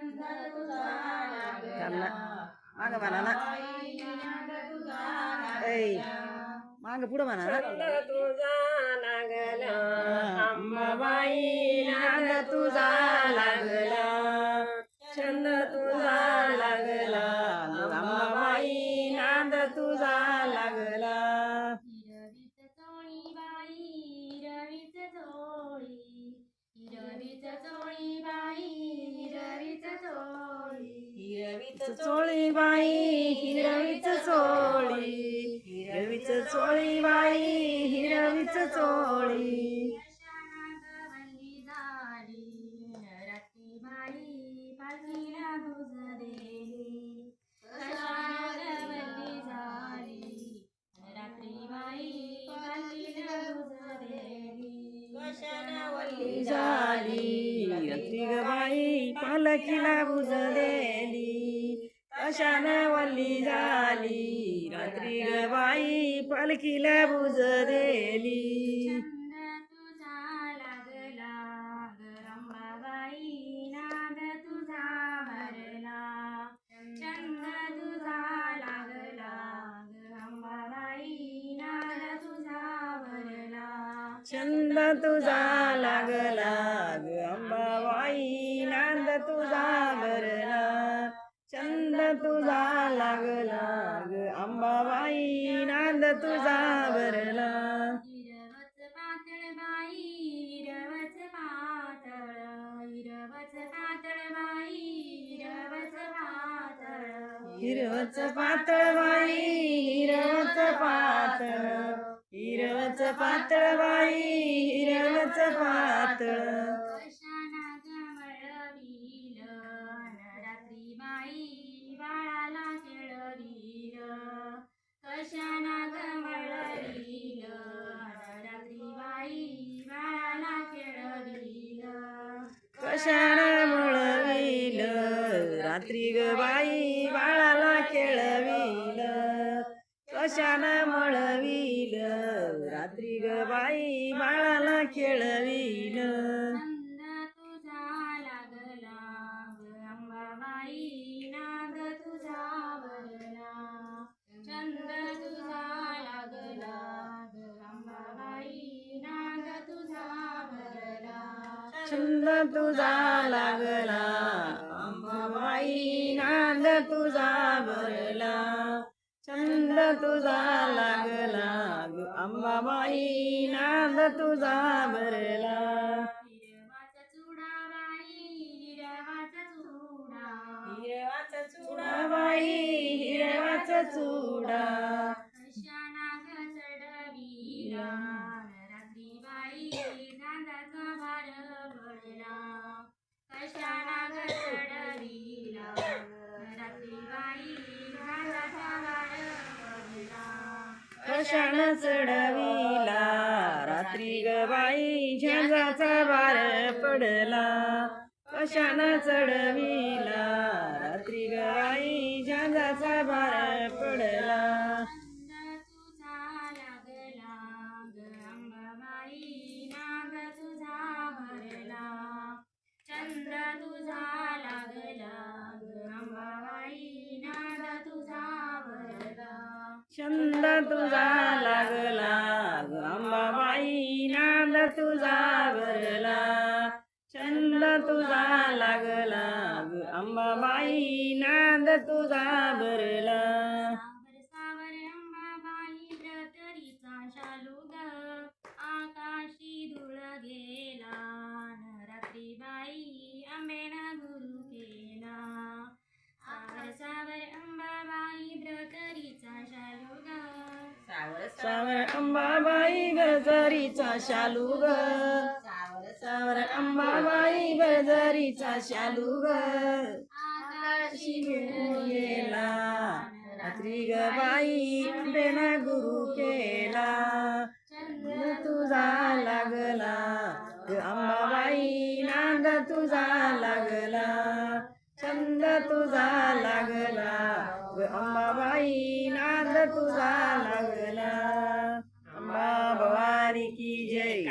छंद तुझा थांब ना. लागला मागं म्हणा ना बाई नाद तुझा ऐ लागला चोळी बाई हिरवीच चोळी. हिरवीच चोळी बाई हिरवीच चोळी. झाली रात्री बाई पालखीला बुजलेली. बुजलेली वल्ली झाली. रात्री ग बाई पालखीला पालखीला बुजलेली छंद तुझा लागला गरंबाबाई नाद तुझा भरला. छंद तुझा लागला गरंबाबाई नाद तुझा भरला. छंद तुझा लागला ग अंबाबाई नांद तुझा भरला. तुझा लागला ग अंबाबाई नांद तुझा भरला. हिरवच पातळ बाई हिरवच पातळ. हिरवच पातळ बाई हिरवच पातळ. कशाला मळविल. रात्री ग बाई बाळाला खेळविल. छंद तुझा लागला अंबाबाई नाद तुझा छंद तुझा लागला. ग अंबाबाई नांद तुझा भरला. चुडा बाई हिरवाचा चुडा. हिरवाचा चुडा बाई हिरवाचा चुडा. कशाना ग चढविला रात्री बाई गांजाचा भार पडला कशान चढविला. रात्री गबाई झांजाचा झंजाचा बार पडला. कशान चढविला? रात्री गबाई झांजाचा झंजाचा बार पडला. छंद तुझा लागला. अंबाबाई नाद तुझा भरला. छंद तुझा लागला. अंबाबाई नाद तुझा भरला. सावर अंबाबाई गजरीचा शालू ग. सावर अंबाबाई गजरीचा शालू ग. आकाशी गेला. रात्री ग बाई गुरु केला. तुझा लागला अंबाबाई नाद तुझा लागला. अंबा भवारी की जय.